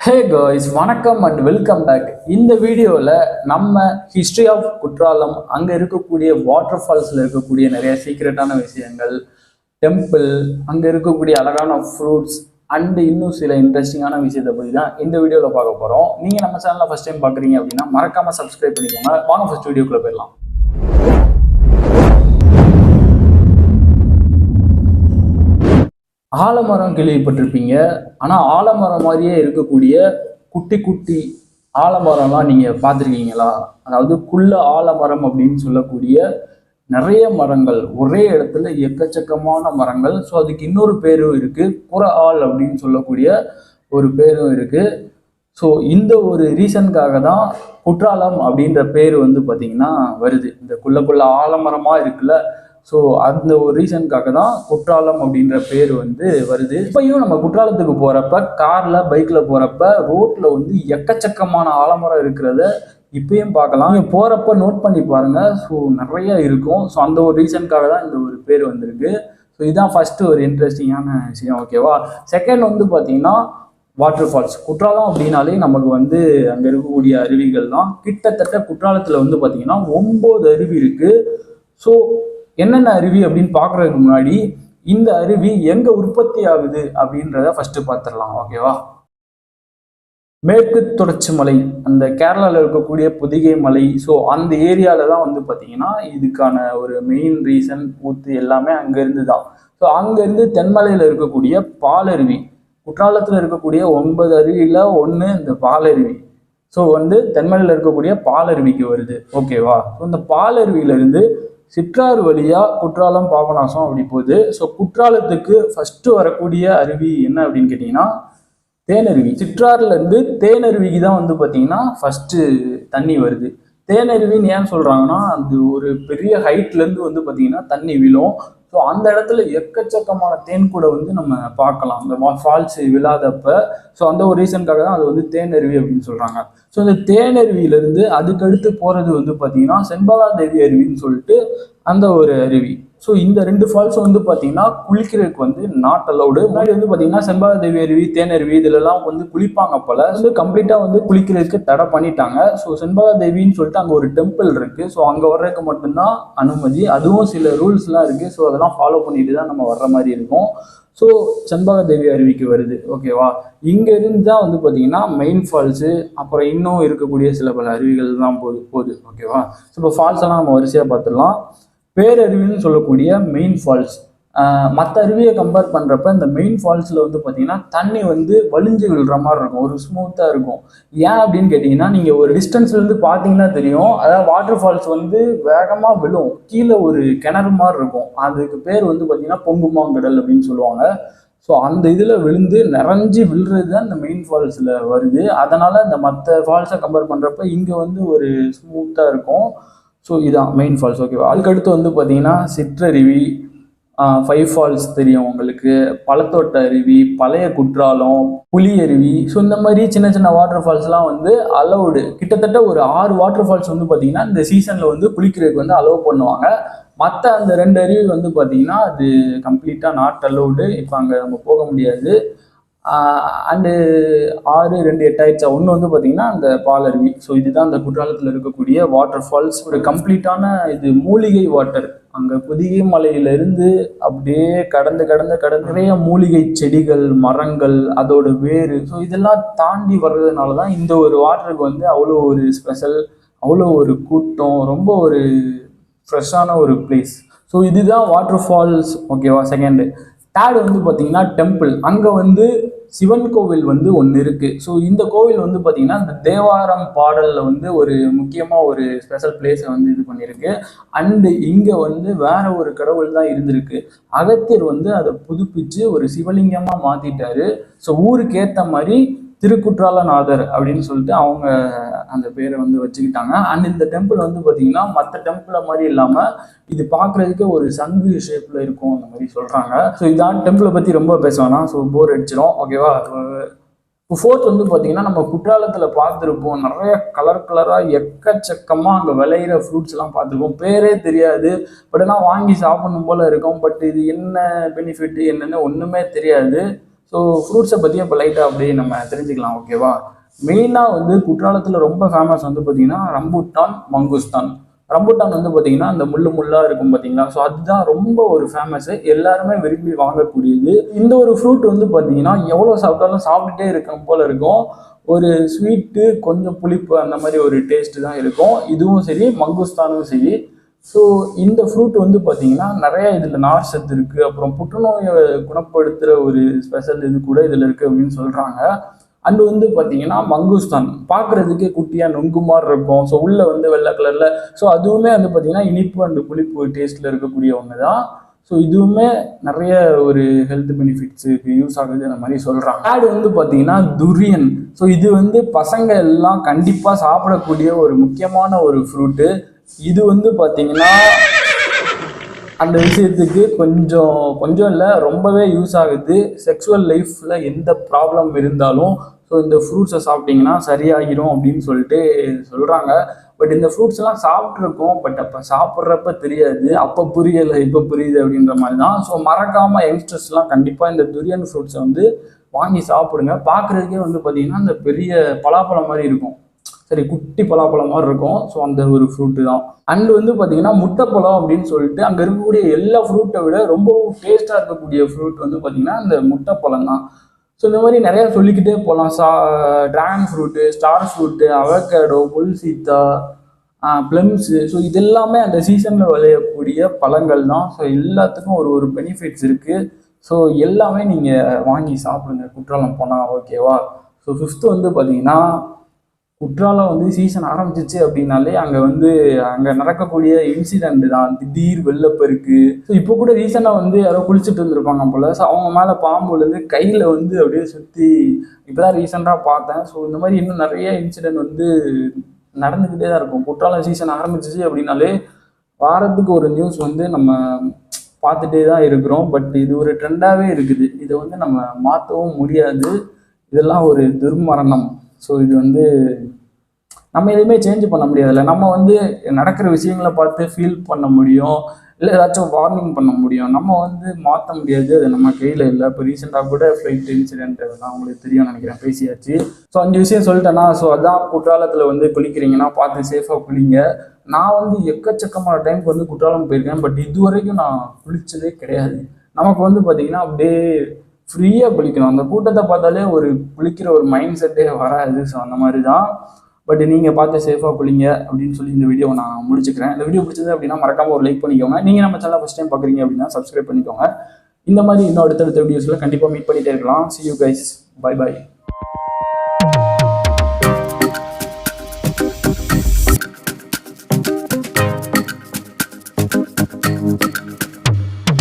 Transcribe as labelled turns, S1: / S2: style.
S1: ஹே guys வணக்கம் and welcome back இந்த வீடியோவில் நம்ம ஹிஸ்ட்ரி ஆஃப் குற்றாலம் அங்கே இருக்கக்கூடிய வாட்டர் ஃபால்ஸில் இருக்கக்கூடிய நிறைய சீக்ரெட்டான விஷயங்கள் டெம்பிள் அங்கே இருக்கக்கூடிய அழகான ஃப்ரூட்ஸ் அண்டு இன்னும் சில இன்ட்ரெஸ்டிங்கான விஷயத்தை பற்றி தான் இந்த வீடியோவில் பார்க்க போகிறோம் நீங்கள் நம்ம சேனலில் ஃபஸ்ட் டைம் பார்க்குறீங்க அப்படின்னா மறக்காமல் சப்ஸ்கிரைப் பண்ணிக்கோங்க. வாங்க ஃபஸ்ட் வீடியோக்குள்ளே போயிடலாம். ஆலமரம் கேள்விப்பட்டிருப்பீங்க ஆனால் ஆலமரம் மாதிரியே இருக்கக்கூடிய குட்டி குட்டி ஆலமரம்லாம் நீங்கள் பார்த்துருக்கீங்களா? அதாவது குள்ள ஆலமரம் அப்படின்னு சொல்லக்கூடிய நிறைய மரங்கள் ஒரே இடத்துல எக்கச்சக்கமான மரங்கள். ஸோ அதுக்கு இன்னொரு பேரும் இருக்குது புற ஆள் அப்படின்னு சொல்லக்கூடிய ஒரு பேரும் இருக்குது ஸோ இந்த ஒரு ரீசனுக்காக தான் குற்றாலம் அப்படின்ற பேர் வந்து பார்த்திங்கன்னா வருது. இந்த குள்ள குள்ள ஆலமரமாக இருக்குல்ல ஸோ அந்த ஒரு ரீசனுக்காக தான் குற்றாலம் அப்படின்ற பேர் வந்து வருது. இப்பயும் நம்ம குற்றாலத்துக்கு போகிறப்ப காரில் பைக்கில் போகிறப்ப ரோட்டில் வந்து எக்கச்சக்கமான ஆலமரம் இருக்கிறத இப்பயும் பார்க்கலாம். நீங்கள் போகிறப்ப நோட் பண்ணி பாருங்கள் ஸோ நிறைய இருக்கும். ஸோ அந்த ஒரு ரீசனுக்காக தான் இந்த ஒரு பேர் வந்திருக்கு. ஸோ இதுதான் ஃபஸ்ட்டு ஒரு இன்ட்ரெஸ்டிங்கான விஷயம் ஓகேவா செகண்ட் வந்து பார்த்தீங்கன்னா வாட்டர் ஃபால்ஸ் குற்றாலம் அப்படின்னாலே நமக்கு வந்து அங்கே இருக்கக்கூடிய அருவிகள் தான் கிட்டத்தட்ட குற்றாலத்தில் வந்து பார்த்தீங்கன்னா ஒம்பது அருவி இருக்குது ஸோ என்னென்ன அருவி அப்படின்னு பார்க்குறதுக்கு முன்னாடி இந்த அருவி எங்கே உற்பத்தி ஆகுது அப்படின்றத ஃபஸ்ட்டு பார்த்துடலாம் ஓகேவா மேற்கு தொடர்ச்சி மலை அந்த கேரளாவில் இருக்கக்கூடிய புதிகை மலை ஸோ அந்த ஏரியாவில் தான் வந்து பார்த்தீங்கன்னா இதுக்கான ஒரு மெயின் ரீசன் ஊத்து எல்லாமே அங்கேருந்து தான். ஸோ அங்கேருந்து தென்மலையில் இருக்கக்கூடிய பாலருவி குற்றாலத்தில் இருக்கக்கூடிய ஒன்பது அருவியில் ஒன்று இந்த பாலருவி. ஸோ வந்து தென்மலையில் இருக்கக்கூடிய பாலருவிக்கு வருது ஓகேவா ஸோ இந்த பாலருவியிலிருந்து சிற்றாறு வழியாக குற்றாலம் பாபநாசம் அப்படி போகுது. ஸோ குற்றாலத்துக்கு ஃபஸ்ட்டு வரக்கூடிய அருவி என்ன அப்படின்னு கேட்டிங்கன்னா தேனருவி. சிற்றாறுல இருந்து தேனருவிக்கு தான் வந்து பார்த்தீங்கன்னா ஃபஸ்ட்டு தண்ணி வருது. தேனருவின்னு ஏன் சொல்கிறாங்கன்னா அது ஒரு பெரிய ஹைட்லேருந்து வந்து பார்த்தீங்கன்னா தண்ணி விழும். ஸோ அந்த இடத்துல எக்கச்சக்கமான தேன் கூட வந்து நம்ம பார்க்கலாம். அந்த ஃபால்ஸ் விழாதப்ப. ஸோ அந்த ஒரு ரீசனுக்காக தான் அது வந்து தேனருவி அப்படின்னு சொல்கிறாங்க ஸோ இந்த தேனருவியிலேருந்து அதுக்கடுத்து போகிறது வந்து பார்த்தீங்கன்னா செண்பகா தேவி அருவின்னு சொல்லிட்டு அந்த ஒரு அருவி. ஸோ இந்த ரெண்டு ஃபால்ஸ் வந்து பார்த்தீங்கன்னா குளிக்கிறதுக்கு வந்து நாட் அலௌடு முன்னாடி வந்து பார்த்தீங்கன்னா செண்பகா தேவி அருவி தேனருவி இதுலலாம் வந்து குளிப்பாங்க போல. வந்து கம்ப்ளீட்டாக வந்து குளிக்கிறதுக்கு தடை பண்ணிட்டாங்க. ஸோ செண்பகாதேவின்னு சொல்லிட்டு அங்கே ஒரு டெம்பிள் இருக்குது ஸோ அங்கே வர்றதுக்கு மட்டும்தான் அனுமதி. அதுவும் சில ரூல்ஸ்லாம் இருக்குது ஸோ அதெல்லாம் ஃபாலோ பண்ணிட்டு தான் நம்ம வர்ற மாதிரி இருக்கும். ஸோ செண்பக தேவி அருவிக்கு வருது. ஓகேவா இங்கே இருந்து தான் வந்து பார்த்தீங்கன்னா மெயின் ஃபால்ஸு அப்புறம் இன்னும் இருக்கக்கூடிய சில பல அருவிகள் தான் போகுது. போகுது ஓகேவா ஸோ இப்போ ஃபால்ஸ் எல்லாம் நம்ம வரிசையாக பார்த்துடலாம். பேரருவின்னு சொல்லக்கூடிய மெயின் ஃபால்ஸ் மற்ற அருவியை கம்பேர் பண்ணுறப்ப இந்த மெயின் ஃபால்ஸில் வந்து பார்த்தீங்கன்னா தண்ணி வந்து வலிஞ்சு விழுற மாதிரி இருக்கும். ஒரு ஸ்மூத்தாக இருக்கும். ஏன் அப்படின்னு கேட்டிங்கன்னா நீங்கள் ஒரு டிஸ்டன்ஸ்லேருந்து பார்த்தீங்கன்னா தெரியும். அதாவது வாட்டர் ஃபால்ஸ் வந்து வேகமாக விழும். கீழே ஒரு கிணறு மாதிரி இருக்கும். அதுக்கு பேர் வந்து பார்த்தீங்கன்னா பொங்குமாங்கடல் அப்படின்னு சொல்லுவாங்க. ஸோ அந்த இதில் விழுந்து நிறைஞ்சு விழுறது தான் இந்த மெயின் ஃபால்ஸில் வருது. அதனால் இந்த மற்ற ஃபால்ஸை கம்பேர் பண்ணுறப்ப இங்கே வந்து ஒரு ஸ்மூத்தாக இருக்கும். ஸோ இதுதான் மெயின் ஃபால்ஸ் ஓகேவா அதுக்கடுத்து வந்து பார்த்தீங்கன்னா சிற்றருவி ஃபைவ் ஃபால்ஸ் தெரியும் உங்களுக்கு. பழத்தோட்ட அருவி பழைய குற்றாலம் புலி அருவி. ஸோ இந்த மாதிரி சின்ன சின்ன வாட்டர் ஃபால்ஸ்லாம் வந்து அலௌடு கிட்டத்தட்ட ஒரு ஆறு வாட்டர் ஃபால்ஸ் வந்து பார்த்தீங்கன்னா இந்த சீசனில் வந்து குளிக்கிறதுக்கு வந்து அலோவ் பண்ணுவாங்க. மற்ற அந்த ரெண்டு அருவி வந்து பார்த்தீங்கன்னா அது கம்ப்ளீட்டாக நாட் அலௌடு இப்போ அங்கே நம்ம போக முடியாது. அண்டு ஆறு ரெண்டு எட்டாயிடுச்சா ஒன்று வந்து பார்த்தீங்கன்னா அந்த பாலருவி ஸோ இதுதான் அந்த குற்றாலத்தில் இருக்கக்கூடிய வாட்டர் ஃபால்ஸ் ஒரு கம்ப்ளீட்டான இது மூலிகை வாட்டர் அங்கே பொதிகை மலையிலிருந்து அப்படியே கடந்து கடந்து கடந்து நிறைய மூலிகை செடிகள் மரங்கள் அதோட வேறு. ஸோ இதெல்லாம் தாண்டி வர்றதுனால தான் இந்த ஒரு வாட்டருக்கு வந்து அவ்வளோ ஒரு ஸ்பெஷல் அவ்வளோ ஒரு கூட்டம் ரொம்ப ஒரு ஃப்ரெஷ்ஷான ஒரு பிளேஸ் ஸோ இதுதான் வாட்டர் ஃபால்ஸ் ஓகேவா செகண்டு தேர்டு வந்து பார்த்தீங்கன்னா டெம்பிள் அங்கே வந்து சிவன் கோவில் வந்து ஒன்று இருக்குது ஸோ இந்த கோவில் வந்து பார்த்திங்கன்னா இந்த தேவாரம் பாடலில் வந்து ஒரு முக்கியமாக ஒரு ஸ்பெஷல் பிளேஸை வந்து இது பண்ணியிருக்கு அண்டு இங்கே வந்து வேற ஒரு கடவுள் தான் இருந்திருக்கு. அகத்தியர் வந்து அதை புதுப்பிச்சு ஒரு சிவலிங்கமாக மாற்றிட்டாரு ஸோ ஊருக்கு ஏற்ற மாதிரி திருக்குற்றாலநாதர் அப்படின்னு சொல்லிட்டு அவங்க அந்த பேரை வந்து வச்சுக்கிட்டாங்க. அண்ட் இந்த டெம்பிள் வந்து பார்த்தீங்கன்னா மற்ற டெம்பிளை மாதிரி இல்லாமல் இது பார்க்குறதுக்கே ஒரு சங்கு ஷேப்பில் இருக்கும் அந்த மாதிரி சொல்கிறாங்க ஸோ இதான் டெம்பிளை பற்றி ரொம்ப பேசுவானா ஸோ போர் அடிச்சிடும் ஓகேவா இப்போ ஃபோர்த் வந்து பார்த்தீங்கன்னா நம்ம குற்றாலத்தில் பார்த்துருப்போம். நிறைய கலர் கலராக எக்கச்சக்கமாக அங்கே விளையிற ஃப்ரூட்ஸ் எல்லாம் பார்த்துருப்போம். பேரே தெரியாது. பட் ஆனால் வாங்கி சாப்பிடணும் போல் இருக்கும். பட் இது என்ன பெனிஃபிட் என்னன்னு ஒன்றுமே தெரியாது. ஸோ ஃப்ரூட்ஸை பற்றி இப்போ லைட்டாக அப்படியே நம்ம தெரிஞ்சுக்கலாம் ஓகேவா மெயினாக வந்து குற்றாலத்தில் ரொம்ப ஃபேமஸ் வந்து பார்த்தீங்கன்னா ரம்புட்டான் மங்குஸ்தான் ரம்புட்டான் வந்து பார்த்தீங்கன்னா அந்த முள்ளு முள்ளாக இருக்கும் பார்த்தீங்களா ஸோ அதுதான் ரொம்ப ஒரு ஃபேமஸ்ஸு எல்லாருமே விரும்பி வாங்கக்கூடியது. இந்த ஒரு ஃப்ரூட் வந்து பார்த்தீங்கன்னா எவ்வளோ சாப்பிட்டாலும் சாப்பிட்டுட்டே இருக்கும் போல் இருக்கும். ஒரு ஸ்வீட்டு கொஞ்சம் புளிப்பு அந்த மாதிரி ஒரு டேஸ்ட்டு தான் இருக்கும். இதுவும் சரி மங்குஸ்தானும் சரி. ஸோ இந்த ஃப்ரூட் வந்து பார்த்தீங்கன்னா நிறைய இதில் நார் சத்து இருக்குது அப்புறம் புற்றுநோயை குணப்படுத்துகிற ஒரு ஸ்பெஷல் இது கூட இதில் இருக்குது அப்படின்னு சொல்கிறாங்க அண்ட் வந்து பார்த்தீங்கன்னா மங்குஸ்தான். பார்க்குறதுக்கே குட்டியாக நொங்கு மாதிரி இருக்கும். ஸோ உள்ளே வந்து வெள்ளை கலரில் ஸோ அதுவுமே வந்து பார்த்தீங்கன்னா இனிப்பு அண்ட் புளிப்பு டேஸ்ட்டில் இருக்கக்கூடிய ஒன்று தான். ஸோ இதுவுமே நிறைய ஒரு ஹெல்த் பெனிஃபிட்ஸுக்கு யூஸ் ஆகுது அந்த மாதிரி சொல்கிறாங்க ஆடு வந்து பார்த்தீங்கன்னா துரியன் ஸோ இது வந்து பசங்க எல்லாம் கண்டிப்பாக சாப்பிடக்கூடிய ஒரு முக்கியமான ஒரு ஃப்ரூட்டு இது வந்து பார்த்தீங்கன்னா அந்த விஷயத்துக்கு கொஞ்சம் கொஞ்சம் இல்லை ரொம்பவே யூஸ் ஆகுது. செக்ஸுவல் லைஃப்பில் எந்த ப்ராப்ளம் இருந்தாலும் ஸோ இந்த ஃப்ரூட்ஸை சாப்பிட்டீங்கன்னா சரியாகிடும் அப்படின்னு சொல்லிட்டு சொல்கிறாங்க பட் இந்த ஃப்ரூட்ஸ் எல்லாம் சாப்பிட்ருக்கோம் பட் அப்போ சாப்பிட்றப்ப தெரியாது. அப்போ புரியலை இப்போ புரியுது அப்படின்ற மாதிரி தான் ஸோ மறக்காமல் யங்ஸ்டர்ஸ்லாம் கண்டிப்பாக இந்த துரியன் ஃப்ரூட்ஸை வந்து வாங்கி சாப்பிடுங்க. பார்க்குறதுக்கே வந்து பார்த்தீங்கன்னா இந்த பெரிய பலாப்பழம் மாதிரி இருக்கும். சரி குட்டி பலாப்பழம் மாதிரி இருக்கும். ஸோ அந்த ஒரு ஃப்ரூட்டு தான். அண்ட் வந்து பார்த்தீங்கன்னா முட்டைப்பழம் அப்படின்னு சொல்லிட்டு அங்கே இருக்கக்கூடிய எல்லா ஃப்ரூட்டை விட ரொம்ப டேஸ்ட்டாக இருக்கக்கூடிய ஃப்ரூட் வந்து பார்த்தீங்கன்னா அந்த முட்டைப்பழம் தான். ஸோ இந்த மாதிரி நிறையா சொல்லிக்கிட்டே போகலாம் சா dragon fruit star fruit avocado புல் சீத்தா ப்ளம்ஸு ஸோ இதெல்லாமே அந்த சீசனில் விளையக்கூடிய பழங்கள் தான். ஸோ எல்லாத்துக்கும் ஒரு ஒரு பெனிஃபிட்ஸ் இருக்குது ஸோ எல்லாமே நீங்கள் வாங்கி சாப்பிடுங்க. குற்றாலம் போனால் ஓகேவா ஸோ ஃபிஃப்த்து வந்து பார்த்தீங்கன்னா குற்றாலம் வந்து சீசன் ஆரம்பிச்சிச்சு அப்படின்னாலே அங்கே வந்து அங்கே நடக்கக்கூடிய இன்சிடென்ட் தான். திடீர் வெள்ளப்பெருக்கு. ஸோ இப்போ கூட ரீசெண்டாக வந்து யாரோ குளிச்சுட்டு இருந்திருப்பாங்க போல். ஸோ அவங்க மேலே பாம்பு கையில் வந்து அப்படியே சுற்றி இப்போ தான் ரீசெண்டாக பார்த்தேன். ஸோ இந்த மாதிரி இன்னும் நிறைய இன்சிடென்ட் வந்து நடந்துக்கிட்டே தான் இருக்கும். குற்றாலம் சீசன் ஆரம்பிச்சிச்சு அப்படின்னாலே வாரத்துக்கு ஒரு நியூஸ் வந்து நம்ம பார்த்துட்டே தான் இருக்கிறோம். பட் இது ஒரு ட்ரெண்டாகவே இருக்குது. இதை வந்து நம்ம மாற்றவும் முடியாது. இதெல்லாம் ஒரு துர்மரணம். ஸோ இது வந்து நம்ம எதுவுமே சேஞ்ச் பண்ண முடியாதுல்ல. நம்ம வந்து நடக்கிற விஷயங்களை பார்த்து ஃபீல் பண்ண முடியும். இல்லை ஏதாச்சும் வார்னிங் பண்ண முடியும். நம்ம வந்து மாற்ற முடியாது. அது நம்ம கையில் இல்லை. இப்போ ரீசெண்டாக கூட ஃப்ளைட் இன்சிடென்ட் அதெல்லாம் உங்களுக்கு தெரியும் நினைக்கிறேன். பேசியாச்சு. ஸோ அஞ்சு விஷயம் சொல்லிட்டேன்னா ஸோ அதான் குற்றாலத்தில் வந்து குளிக்கிறீங்கன்னா பார்த்து சேஃபாக குளிங்க. நான் வந்து எக்கச்சக்கமான டைமுக்கு வந்து குற்றாலம் போயிருக்கேன். பட் இது வரைக்கும் நான் குளிச்சதே கிடையாது. நமக்கு வந்து பார்த்தீங்கன்னா அப்படியே ஃப்ரீயாக குளிக்கணும். அந்த கூட்டத்தை பார்த்தாலே ஒரு குளிக்கிற ஒரு மைண்ட் செட்டே வராது. ஸோ அந்த மாதிரி தான் பட் நீங்கள் பார்த்து சேஃபாக குளிங்க அப்படின்னு சொல்லி இந்த வீடியோ நான் முடிச்சுக்கிறேன். இந்த வீடியோ பிடிச்சது அப்படின்னா மறக்காம ஒரு லைக் பண்ணிக்கோங்க. நீங்கள் நம்ம சேனல் ஃபஸ்ட் டைம் பார்க்குறீங்க அப்படின்னா சப்ஸ்கிரைப் பண்ணிக்கோங்க. இந்த மாதிரி இன்னும் அடுத்தடுத்த வீடியோஸில் கண்டிப்பாக மீட் பண்ணிகிட்டே இருக்கலாம். See you guys bye bye